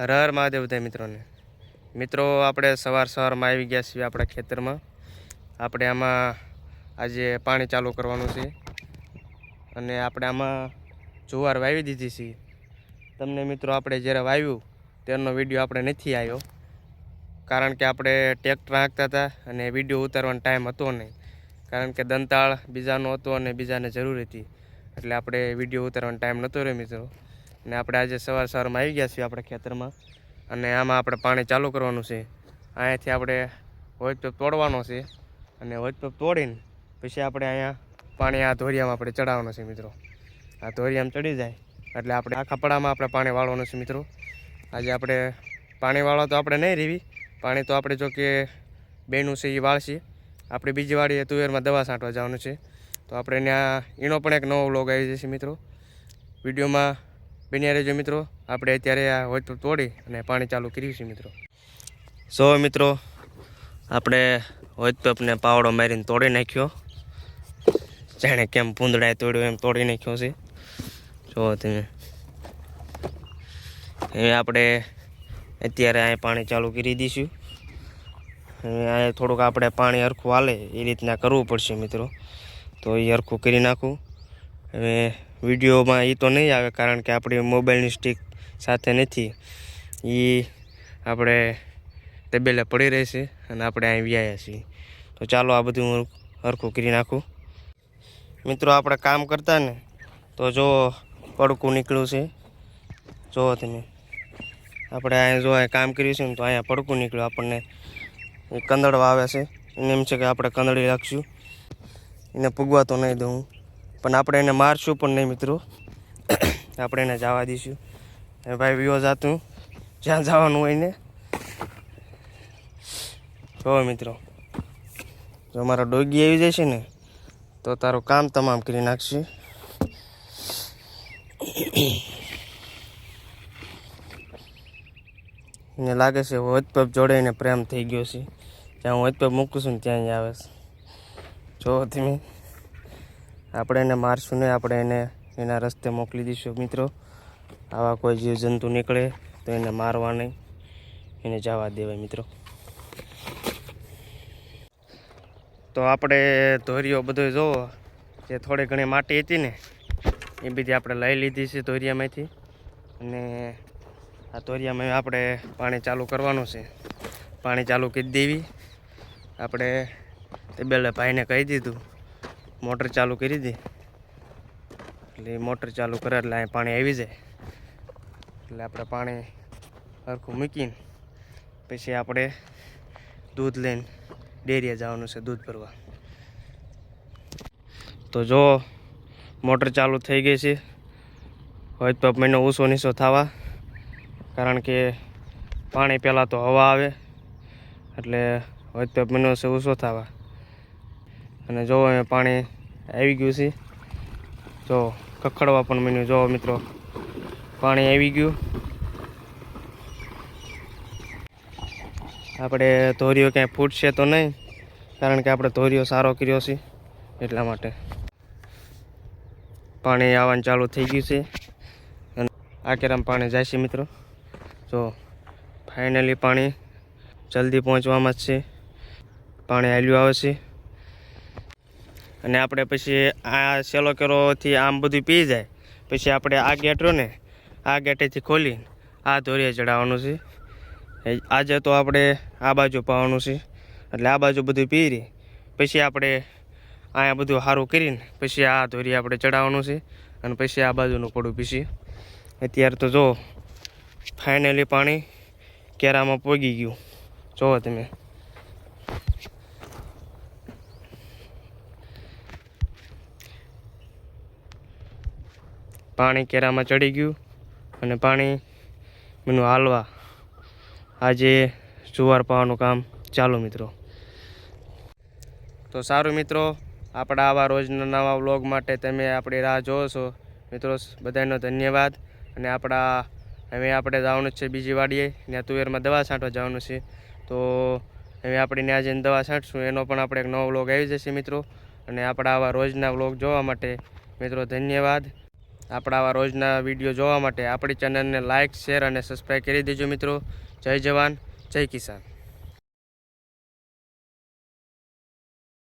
હર હર મહાદેવ બધા મિત્રોને. મિત્રો, આપણે સવાર સવારમાં આવી ગયા છીએ આપણા ખેતરમાં. આપણે આમાં આજે પાણી ચાલુ કરવાનું છે. અને આપણે આમાં જુવાર વાવી દીધી છે. તમને મિત્રો, આપણે જ્યારે વાવ્યું તેનો વીડિયો આપણે નથી આવ્યો. કારણ કે આપણે ટ્રેક્ટર હાંકતા હતા અને વીડિયો ઉતારવાનો ટાઈમ હતો નહીં. કારણ કે દંતાળ બીજાનો હતો અને બીજાને જરૂર હતી. એટલે આપણે વીડિયો ઉતારવાનો ટાઈમ નહોતો રહ્યો મિત્રો. અને આપણે આજે સવાર સવારમાં આવી ગયા છીએ આપણે ખેતરમાં. અને આમાં આપણે પાણી ચાલુ કરવાનું છે. અહીંયાથી આપણે હોજપેપ તોડવાનો છે. અને હોજપેપ તોડીને પછી આપણે અહીંયા પાણી આ ધોરિયામાં આપણે ચડાવવાનું છે મિત્રો. આ ધોરિયામાં ચડી જાય. એટલે આપણે આખા પડામાં આપણે પાણી વાળવાનું છે મિત્રો. આજે આપણે પાણી વાળવા તો આપણે નહીં રેવી. પાણી તો આપણે જો કે બેનું છે એ વાળશે. આપણે બીજી વાળીએ તુવેરમાં દવા છાંટવા જવાનું છે. તો આપણે ત્યાં એનો પણ એક નવો વ્લોગ આવી જશે મિત્રો. વિડીયોમાં બન્યા રહેજો મિત્રો. આપણે અત્યારે આ હોજપેપ તોડી અને પાણી ચાલુ કર્યું છે મિત્રો. સો મિત્રો, આપણે હોજપેપને પાવડો મારીને તોડી નાખ્યો. જાણે કેમ પૂંદડાએ તોડ્યો એમ તોડી નાખ્યો છે. જો તમે. હવે આપણે અત્યારે અહીં પાણી ચાલુ કરી દઈશું. અહીંયા થોડુંક આપણે પાણી હરખું હાલે એ રીતના કરવું પડશે મિત્રો. તો એ હરખું કરી નાખું. હવે વિડીયોમાં એ તો નહીં આવે કારણ કે આપણી મોબાઈલની સ્ટીક સાથે નથી. એ આપણે તબેલે પડી રહેશે અને આપણે અહીં વ્યાયા છીએ. તો ચાલો આ બધું હું હરખું કરી નાખું. મિત્રો, આપણે કામ કરતા ને તો જો પડકું નીકળ્યું છે. જો તમે. આપણે અહીંયા જો અહીં કામ કર્યું છે ને તો અહીંયા પડકું નીકળ્યું. આપણને એ કંદડવા આવે છે. એમ છે કે આપણે કંદડી રાખશું. એને પૂગવા તો નહીં દઉં પણ આપણે એને મારશું પણ નહીં મિત્રો. આપણે એને જવા દઈશું. એ ભાઈ વિવો જાતું. જ્યાં જવાનું હોય ને. જો મિત્રો. જો મારો ડોગી આવી જશે ને, તો તારું કામ તમામ કરી નાખશે. મને લાગે છે હોજપેપ જોડે એને પ્રેમ થઈ ગયો છે. જ્યાં હું હોજપેપ મૂકું છું ને ત્યાં આવે છે. જો તમે. આપણે એને મારશું નહીં, આપણે એને એના રસ્તે મોકલી દઈશું. મિત્રો, આવા કોઈ જીવજંતુ નીકળે તો એને મારવા નહીં, એને જવા દેવાય, મિત્રો. તો આપણે ધોરીઓ બધો જોવો, જે થોડી ઘણી માટી હતી ને, એ બધી આપણે લઈ લીધી છે ધોરિયામાંથી. અને આ ધોરિયામાં આપણે પાણી ચાલુ કરવાનું છે. પાણી ચાલુ કરી દેવી. આપણે તબેલે ભાઈને કહી દીધું. મોટર ચાલુ કરી દી. એટલે મોટર ચાલુ કરે એટલે અહીં પાણી આવી જાય. એટલે આપણે પાણી સરખું મૂકીને પછી આપણે દૂધ લઈને ડેરીએ જવાનું છે દૂધ ભરવા. તો જો મોટર ચાલુ થઈ ગઈ છે. હોય તો મહિનો ઊંચો નીસો થવા. કારણ કે પાણી પહેલાં તો હવા આવે. એટલે હોય તો મહિનો છે ઓછો થવા. અને જો અહીંયા પાણી આવી ગયું છે. જો કખડવા પણ મીન્યું જો મિત્રો, પાણી આવી ગયું. આપણે ધોરીઓ ક્યાંય ફૂટશે તો નહીં, કારણ કે આપણે ધોરીઓ સારો કર્યો છે એટલા માટે. પાણી આવવાનું ચાલુ થઈ ગયું છે. અને આ કેરામ પાણી જાય છે મિત્રો. જો ફાઇનલી પાણી જલ્દી પહોંચવામાં જ છે. પાણી હાલ્યું આવે છે. અને આપણે પછી આ સેલો કેરોથી આમ બધું પી જાય. પછી આપણે આ ગેટ રહ્યો ને આ ગેટેથી ખોલી આ ધોરીએ ચડાવવાનું છે. આજે તો આપણે આ બાજુ પાવાનું છે. એટલે આ બાજુ બધું પી રહી પછી આપણે અહીંયા બધું સારું કરીને પછી આ ધોરી આપણે ચડાવવાનું છે. અને પછી આ બાજુનું પડું પીસી અત્યારે તો જો ફાઇનલી પાણી કેરામાં પોગી ગયું. જોવો તમે. પાણી કેરામાં ચડી ગયું અને પાણી મને હાલવા. આજે જુવાર પાવાનું કામ ચાલુ મિત્રો. તો સારું મિત્રો, આપણા આવા રોજના નવા વ્લોગ માટે તમે આપણી રાહ જોવો છો. મિત્રો, બધાનો ધન્યવાદ. અને આપણા, હવે આપણે જવાનું છે બીજી વાડીએ. ત્યાં તુવેરમાં દવા છાંટવા જવાનું છે. તો હવે આપણે ત્યાં જઈને દવા છાંટશું. એનો પણ આપણે એક નવો વ્લોગ આવી જશે મિત્રો. અને આપણા આવા રોજના વ્લોગ જોવા માટે મિત્રો, ધન્યવાદ. આપણા આવા રોજના વીડિયો જોવા માટે આપણી ચેનલને લાઇક શેર અને સબસ્ક્રાઈબ કરી દેજો મિત્રો. જય જવાન, જય કિસાન.